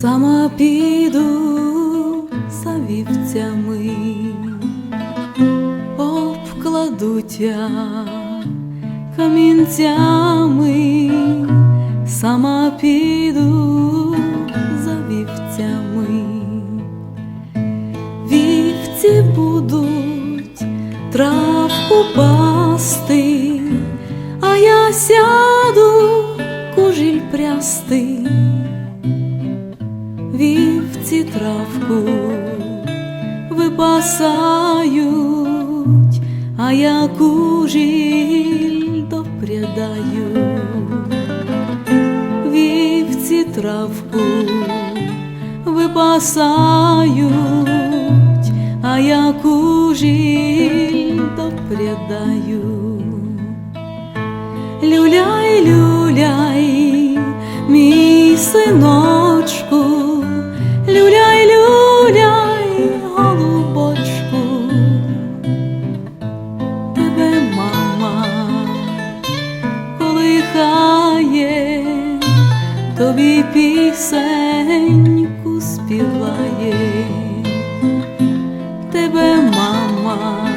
Сама піду за вівцями, обкладуття камінцями, сама піду за вівцями, вівці будуть травку пасти, а я сяду кужіль прясти. Вівці травку випасають, а я кужіль допрядаю. Вівці травку випасають, а я кужіль допрядаю. Люляй, люляй, тобі пісеньку співає, тебе мама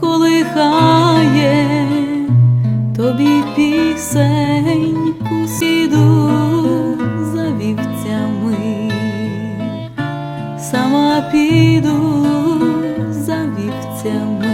колихає, тобі пісеньку сіду за вівцями, сама піду за вівцями.